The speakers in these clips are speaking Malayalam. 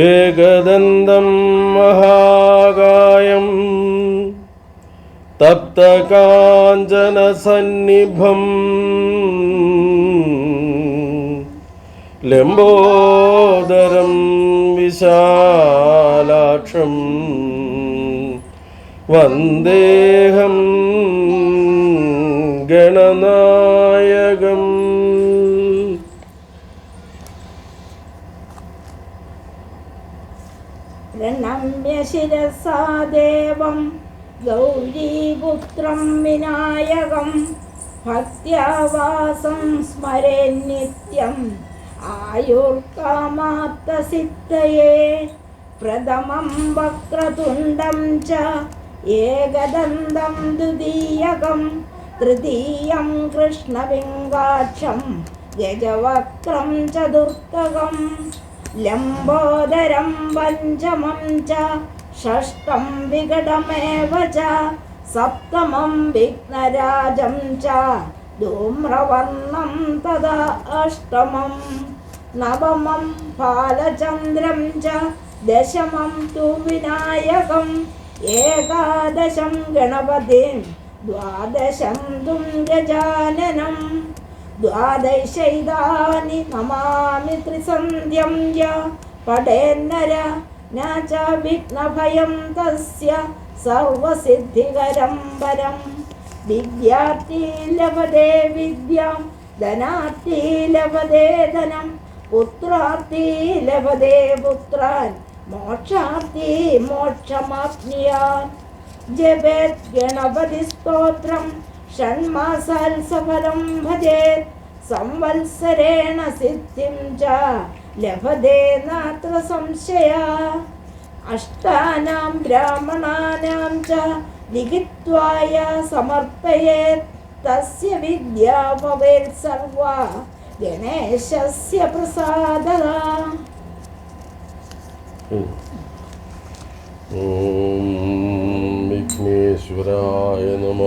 ഏകദന്തം മഹാകായം തപ്തകാഞ്ചനസന്നിഭം ലംബോദരം വിശാലാക്ഷം ശിരസാ ദേവം ഗൗരീപുത്രം വിനായകം ഭക്ത്യാവാസം സ്മരേ നിത്യം. ആയുർക്കാമാത്തസിദ്ധയേ പ്രഥമം വക്രതുണ്ടം ച ഏകദന്തം ദ്വിതീയകം തൃതീയം കൃഷ്ണപിംഗാക്ഷം ഗജവക്രം ചതുർത്ഥകം ലംബോദരം പഞ്ചമം ച ഷഷ്ടം വികടമേവ सप्तमं സപ്തമം വിഘ്നരാജം ച ധൂമ്രവർണം തഥാ അഷ്ടമം. നവമം च ച ദശമം തു വിനായകം. ഏകാദശം ഗണപതിം ദ്വാദശം തും ഗജാനനം. ദ്വാദശൈതാനി നമാമി ത്രിസന്ധ്യം യ വിഘ്നഭയം തസ്യ സർവസിദ്ധികരം വരം വിദ്യാർത്ഥി ലഭതേ വിദ്യാം ധനാർത്ഥി ലഭതേ ധനം പുത്രാർത്ഥി ലഭതേ പുത്രാൻ മോക്ഷാർത്ഥി മോക്ഷമാപ്നുയാൻ ജപേത് ഗണപതി സ്തോത്രം ഷൺമാസാൽ സഫലം ഭജേത് സംവത്സരേണ സിദ്ധിം ച. ലഭതേ നാത്ര സംശയ. അഷ്ടാനാം ബ്രാഹ്മണാനാം ച ലിഖിത്വായ സമർപ്പയേത് തസ്യ വിദ്യാ ഭവേത് സർവ. ഗണേശസ്യ പ്രസാദ. വിഘ്നേശ്വരായ നമ.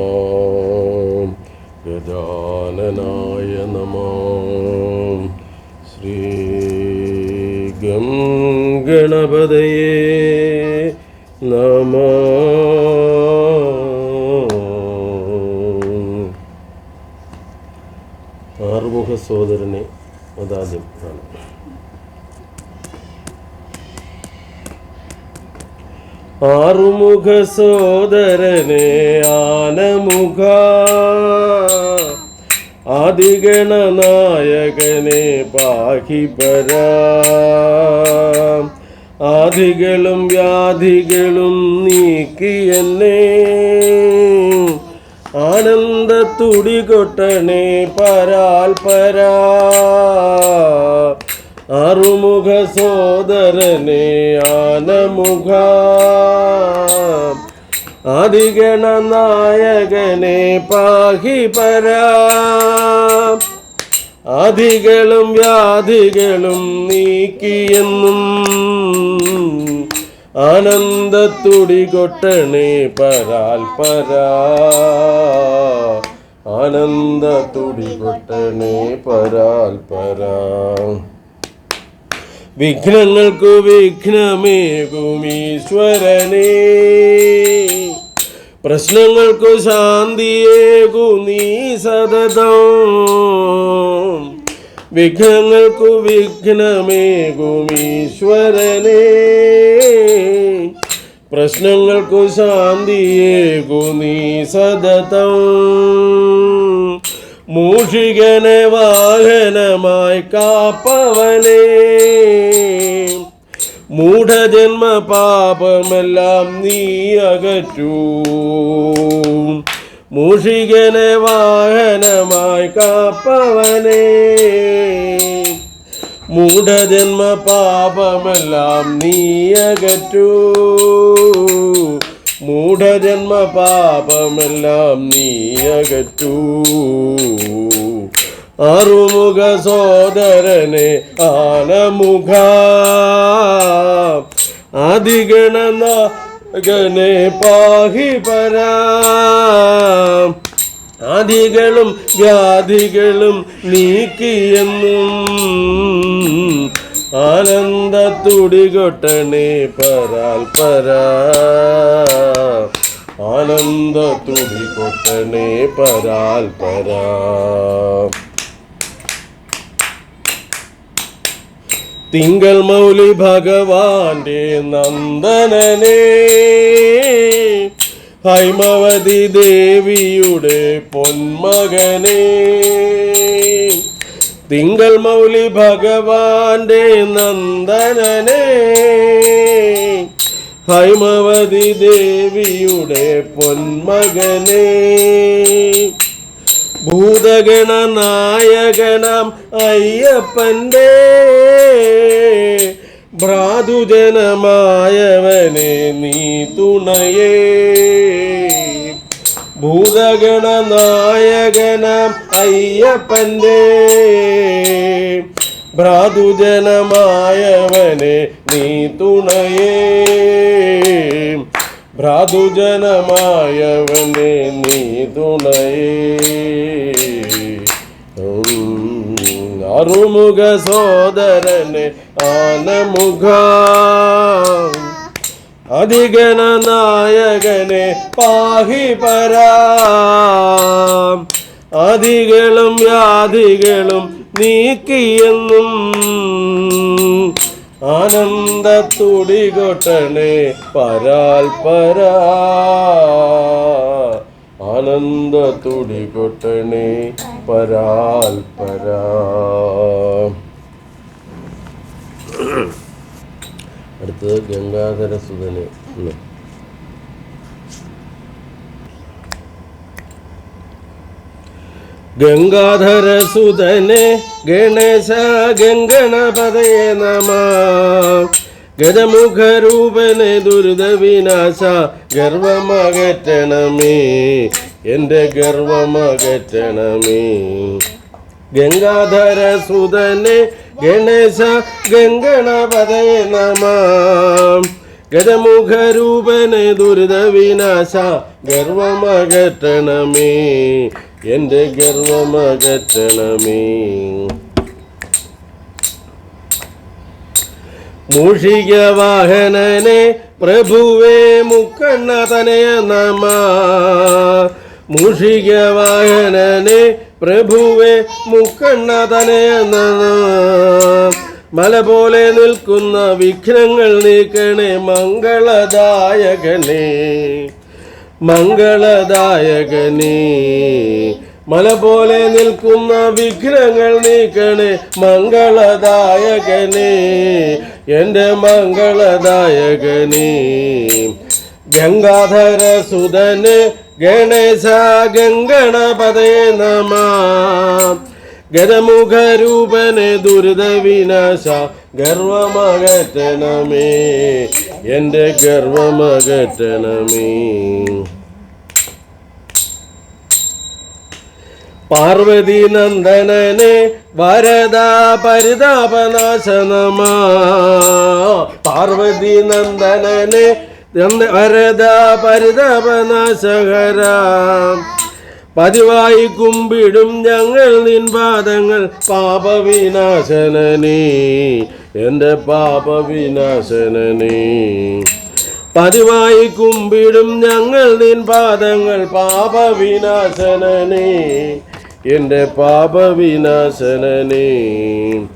ഗജാനനായ നമ. ശ്രീ ഗണപതയേ നമ. ആറുമുഖ സോദരനെ അതാദ്യം കാണാം. ആറുമുഖ സോദരനെ ആനമുഖ ആദിഗണനായകനെ പാഹിപരാ ആദികളും വ്യാധികളും നീക്കി എന്നെ. ആനന്ദ തുടി കൊട്ടണേ പരാൽപരാ അറുമുഖ സോദരനെ ആനമുഖ. ആദിഗണ നായകനെ പാഹി പരാ. ആദികളും വ്യാധികളും നീക്കിയെന്നും ആനന്ദത്തുടി കൊട്ടണേ പരാൽ പരാ. ആനന്ദത്തുടി കൊട്ടണേ പരാൽ പരാ. വിഘ്നങ്ങൾക്കു വിഘ്നമേകുമീശ്വരനേ പ്രശ്നങ്ങൾക്കു ശാന്തിയേകു നീ സതതം. വിഘ്നങ്ങൾക്കു വിഘ്നമേകുമീശ്വരനേ പ്രശ്നങ്ങൾക്കു ശാന്തിയേകു നീ സതതം. മൂഷികനെ വാഹനമായി കാപ്പവനേ. മൂഢജന്മ പാപമെല്ലാം നീ അകറ്റൂ. മൂഷികനെ വാഹനമായി കാപ്പവനെ. മൂഢജന്മ പാപമെല്ലാം നീ അകറ്റൂ. മൂഢജന്മ പാപമെല്ലാം നീ അകറ്റൂ. ആറുമുഖ സോദരനെ ആനമുഖ. ആദിഗണനായകനെ പാഹി പരാ. ആദികളും വ്യാധികളും നീക്കിയെന്നും ആനന്ദ കൊട്ടണേ പരാൽ പരാ. ആനന്ദ കൊട്ടണേ പരാൽ പരാ. തിങ്കൾ മൗലി ഭഗവാന്റെ നന്ദനനെ. ഹൈമവതി ദേവിയുടെ പൊന്മകനെ. തിങ്കൾ മൗലി ഭഗവാന്റെ നന്ദനനെ. ഹൈമവതി ദേവിയുടെ പൊന്മകനെ. ഭൂതഗണ നായകനാം അയ്യപ്പന്റെ ഭ്രാതുജനമായവനെ നീ തുണയേ. ഭൂതഗണനായകനാം അയ്യപ്പന്റെ ഭ്രാതുജനമായവനെ നീ തുണയേ. ഭ്രാതുജനമായവനെ നീ തുണയേ. അറുമുഖ സോദരനെ ആനമുഖ. അധികന നായകനെ പാഹി പരാ. അധികളും വ്യാധികളും നീക്കിയെന്നും ആനന്ദത്തുടി കൊട്ടണേ പരാൽ പരാ. ആനന്ദ കൊട്ടണേ പരാൽ പരാ. അടുത്തത് ഗംഗാധര സുധന് ഉം. ഗംഗാധര സുതനെ ഗണേശ ഗംഗണപതയെ നമ. ഗജമുഖരൂപനെ ദുരിതവിനാശ ഗർവമകറ്റണമേ. എന്റെ ഗർവമകറ്റണമേ. ഗംഗാധരസുതനെ ഗണേശ ഗംഗണപതയെ നമ. ഗജമുഖരൂപനെ ദുരിതവിനാശ ഗർവമകറ്റണമേ. എന്റെ ഗർവമകറ്റണമേ. മൂഷിക വാഹനനെ പ്രഭുവേ മുക്കണ്ണ തനയ നമ. മൂഷിക വാഹനനെ പ്രഭുവേ മുക്കണ്ണ തനയ നമ. മല പോലെ നിൽക്കുന്ന വിഘ്നങ്ങൾ നീക്കണേ മംഗളദായകനേ. മംഗളദായകനേ മല പോലെ നിൽക്കുന്ന വിഘ്നങ്ങൾ നീക്കണേ മംഗളദായകനേ എന്റെ മംഗളദായകനേ. ഗംഗാധര സുതന് ഗണേശ ഗംഗണപതേ നമ. ഗതമുഖരൂപനെ ദുരിത വിനാശ ഗർവമകറ്റണമേ. എന്റെ ഗർവമകറ്റണമേ. പാർവതി നന്ദനനെ വരദാ പരിതാപനാശനമാ. പാർവതി നന്ദനനെ വരദാ പരിതാപനാശകര. പതിവായി കുമ്പിടും ഞങ്ങൾ നിൻ പാദങ്ങൾ എന്റെ പാപവിനാശനനേ. പതിവായി കുമ്പിടും ഞങ്ങൾ നിൻ പാദങ്ങൾ എന്റെ പാപവിനാശനനേ.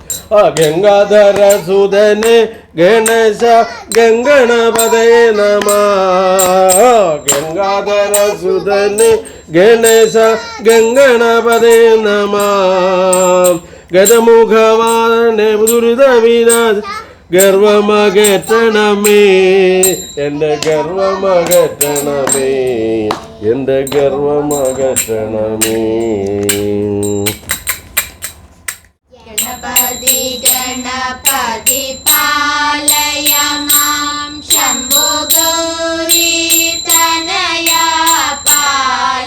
ആ ഗംഗാധര സുധനെ ഗണേശ ഗംഗണപതയെ നമ. ഗംഗാധര സുധനെ ഗണേശ ഗംഗണപതയെ നമ. ഗതമുഖവാനെ ദുരിത വിനാശ ഗർവമകറ്റണമേ. എന്റെ ഗർവമകറ്റണമേ. എന്റെ ഗർവമകറ്റണമേ. ഗണപതി ഗണപതി പാലയ മാം ശംഭു ഗൗരി തനയ പാലയ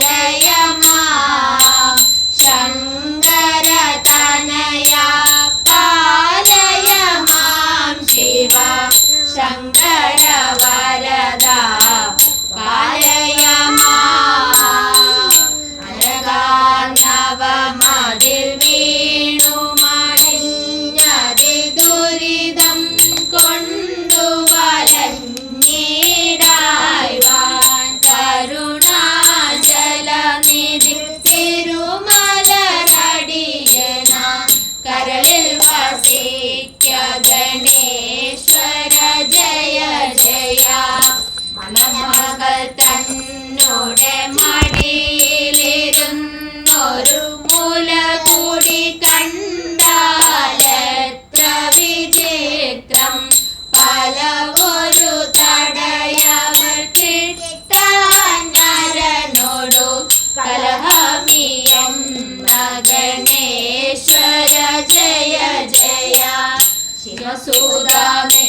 ശിവസൂതമെന്നോടെ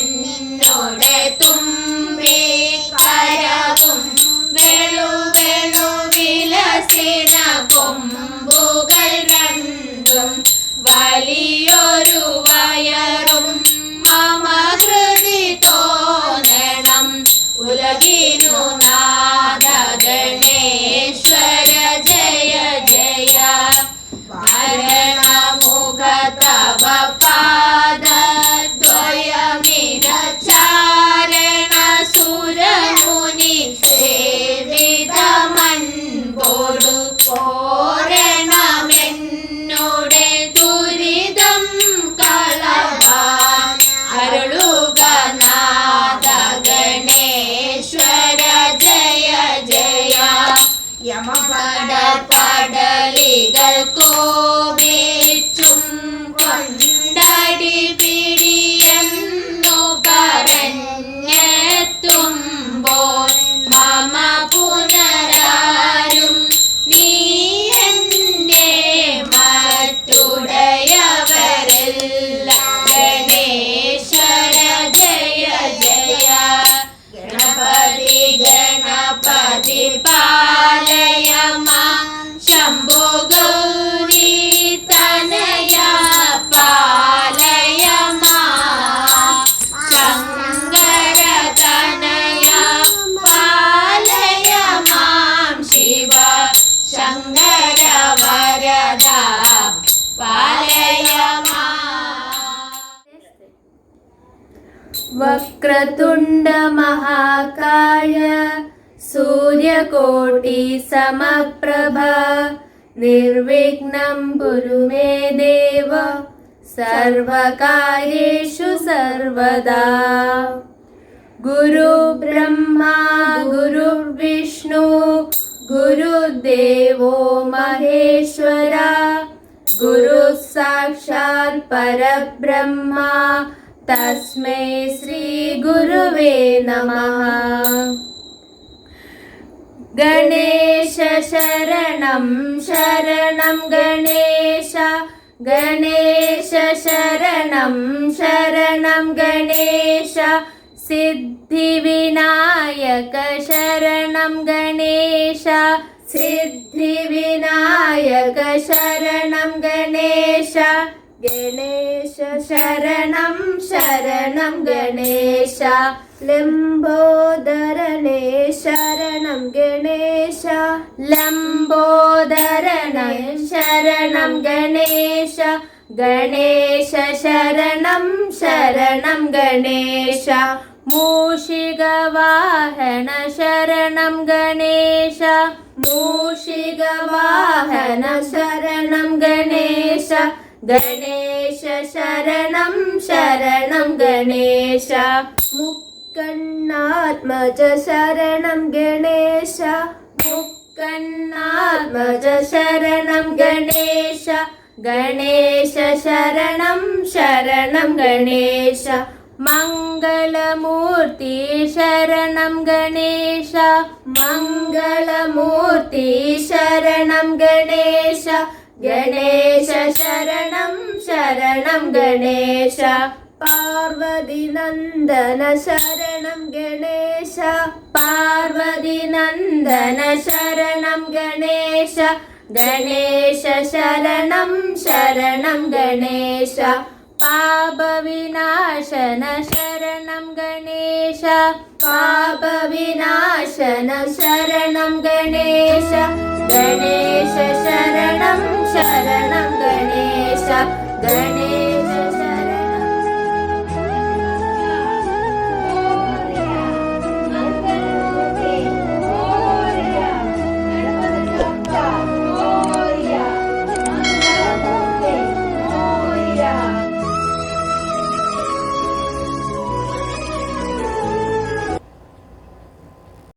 തുമ്പി കരവും വെളു വെളു വിലസിന കൊമ്പുകൾ രണ്ടും വലിയൊരു വയറും മമകൃതി തോന്നണം ഉലകിനു നാദ ഗണേശ്വര ജയ ജയ. മരണമുഖ തവ सीता मन वक्रतुण्डमहाकाय सूर्यकोटिसमप्रभ निर्विघ्नं कुरु मे देव सर्वकार्येषु सर्वदा। गुरुब्रह्मा गुरुर्विष्णु गुरुदेवो महेश्वरा गुरुः साक्षात् परब्रह्मा തസ്മൈ ശ്രീ ഗുരുവേ നമ ഗണേശ ശരണം ശരണം ഗണേശ ഗണേശ ശരണം ശരണം ഗണേശ സിദ്ധിവിനായക ശരണം ഗണേശ സിദ്ധിവിനായക ശരണം ഗണേശ ഗണേശ ശരണം ശരണം ഗണേശ. ലംബോദരനേ ശരണം ഗണേശ. ലംബോദരനേ ശരണം ഗണേശ. ഗണേശ ശരണം ശരണം ഗണേശ. മൂഷികവാഹന ശരണം ഗണേശ. മൂഷികവാഹന ശരണം ഗണേശ. ഗണേശ ശരണം ശരണം ഗണേശ. മുക്കണ്ണാത്മജ ശരണം ഗണേശ. മുക്കണ്ണാത്മജ ശരണം ഗണേശ. ഗണേശ ശരണം ശരണം ഗണേശ. മംഗളമൂർത്തി ശരണം ഗണേശ. മംഗളമൂർത്തി ശരണം ഗണേശ. ഗണേശ ശരണം ശരണം ഗണേശ. പാർവതി നന്ദന ശരണം ഗണേശ. പാർവതി നന്ദന ശരണം ഗണേശ. ഗണേശ ശരണം ശരണം ഗണേശ. പാപവിനാശന ശരണം ഗണേശ. പാപവിനാശന ശരണം ഗണേശ. ഗണേശ Good